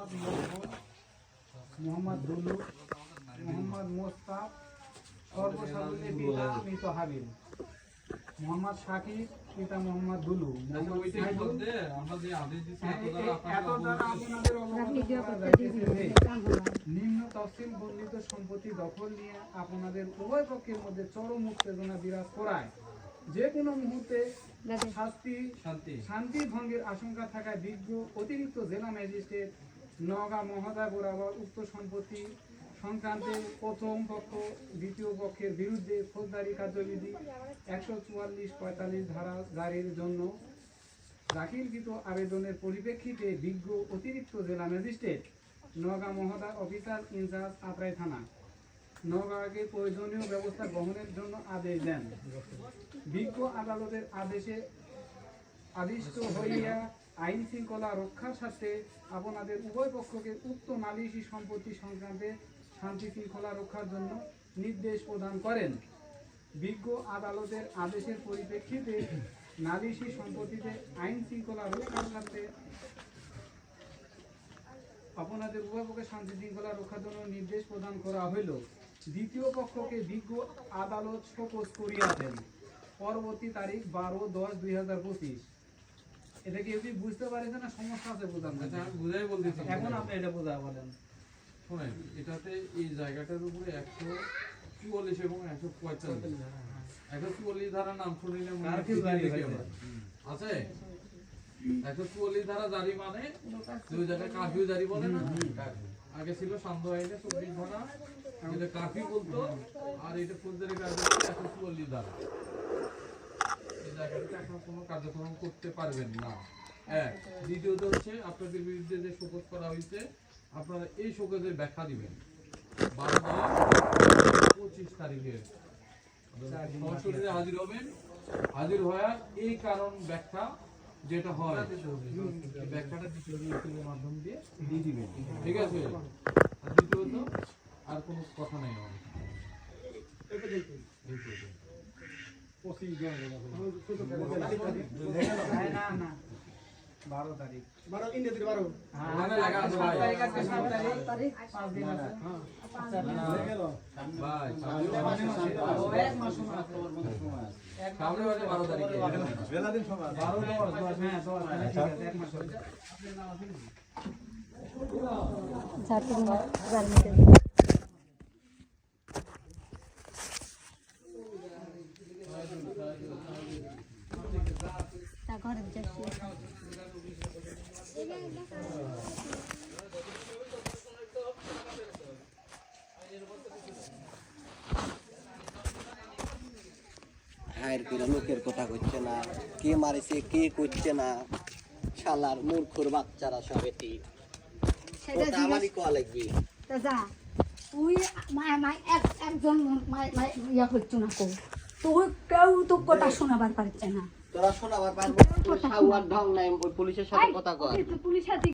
মোহাম্মদ মকবুল মোহাম্মদ দুলু মোহাম্মদ মোস্তাক সর্বসাধারণের পিতা মৃত হাবিল মোহাম্মদ শাকিব পিতা মোহাম্মদ দুলু হ্যাঁ, নিম্ন তফসিল বর্ণিত সম্পত্তি দখল নিয়ে আপনাদের উভয় পক্ষের মধ্যে চরম উত্তেজনা বিরাজ করায়। যে কোনো মুহূর্তে শাস্তি শান্তি ভঙ্গের আশঙ্কা থাকায় বিজ্ঞ অতিরিক্ত জেলা ম্যাজিস্ট্রেট নওগাঁ মহোদয় বরাবর উক্ত সম্পত্তি সংক্রান্তে প্রথম পক্ষ, দ্বিতীয় পক্ষের বিরুদ্ধে ফৌজদারি কার্যবিধি একশো চুয়াল্লিশ পঁয়তাল্লিশ ধারা জারির জন্য দাখিলকৃত আবেদনের পরিপ্রেক্ষিতে বিজ্ঞ অতিরিক্ত জেলা ম্যাজিস্ট্রেট নওগাঁ মহোদয় অফিসার ইনচার্জ আত্রাই থানা। নওগাঁকে প্রয়োজনীয় ব্যবস্থা গ্রহণের জন্য আদেশ দেন। বিজ্ঞ আদালতের আদেশে আদিষ্ট হইয়া আইন শৃঙ্খলা রক্ষার স্বার্থে আপনাদের উভয় পক্ষকে উক্ত নালিশি সম্পত্তি সংক্রান্তে শান্তি শৃঙ্খলা রক্ষার জন্য নির্দেশ প্রদান করেন। বিজ্ঞ আদালতের আদেশের পরিপ্রেক্ষিতে নালিশি সম্পত্তিতে আইন শৃঙ্খলা রক্ষার স্বার্থে আপনাদের উভয় পক্ষে শান্তি শৃঙ্খলা রক্ষার জন্য নির্দেশ প্রদান করা হইল। দ্বিতীয় পক্ষকে বিজ্ঞ আদালত শোকজ করিয়াছেন। পরবর্তী তারিখ বারো দশ দুই হাজার পঁচিশ। এটা কি বুঝতে পারছে না? সমস্যা আছে মধ্যে? আচ্ছা বুঝাই বলতেছি এখন আপনি এটা বোঝা বলেন। শোনেন এটাতে এই জায়গাটার উপরে একশো চুয়াল্লিশ এবং একশো পঁয়তাল্লিশ। একশো চুয়াল্লিশ ধারা নাম শুনিলে হয়। আছে? একশো চুয়াল্লিশ ধারা জারি মানে? দুই জায়গায় কারফিউ জারি বলে না? আগে ছিল সান্ধ্য আইনে চব্বিশ ধারা কারফিউ বলতো। আর এটা ফৌজদারি একশো চুয়াল্লিশ ধারা। এখন কোনো কার্যক্রম করতে পারবেন না। এক দ্বিতীয়ত হচ্ছে আপনাদের বিরুদ্ধে যে শোকজ করা হয়েছে আপনারা এই শোকজের ব্যাখ্যা দিবেন। বারো পঁচিশ তারিখে সরাসরি হাজির হবেন। হাজির হওয়ার এই কারণ ব্যাখ্যা যেটা হয় ব্যাখ্যাটা দ্বিতীয় মাধ্যম দিয়ে দিয়ে দিবেন। ঠিক আছে? আর দ্বিতীয়ত আর কোনো কথা নাই আমাদের দ্বিতীয়ত। হ্যাঁ, না না বারো তারিখ বারো ইংরেজির বারো। পাঁচ দিন আছে। ভাই ও, এক মাস সময় আছে। এক মাস সামনে বাজে বারো তারিখে বারো দশ, দশ, হ্যাঁ, দশ, তাহলে ঠিক আছে, এক মাস হবে। ঘরে যাচ্ছি হায়ের করে লোকের কথা করছে না কে মারিছে কে করছে না শালার মূর্খর বাচ্চারা সব এটি। আমারই কোয়া লাগবে? তুই একজন ইয়া না কেউ তো কথা শোনাবার পারছে না। তোরা শোনাবার পারব সাউয়ার ঢং নাই পুলিশের সাথে কথা কয়।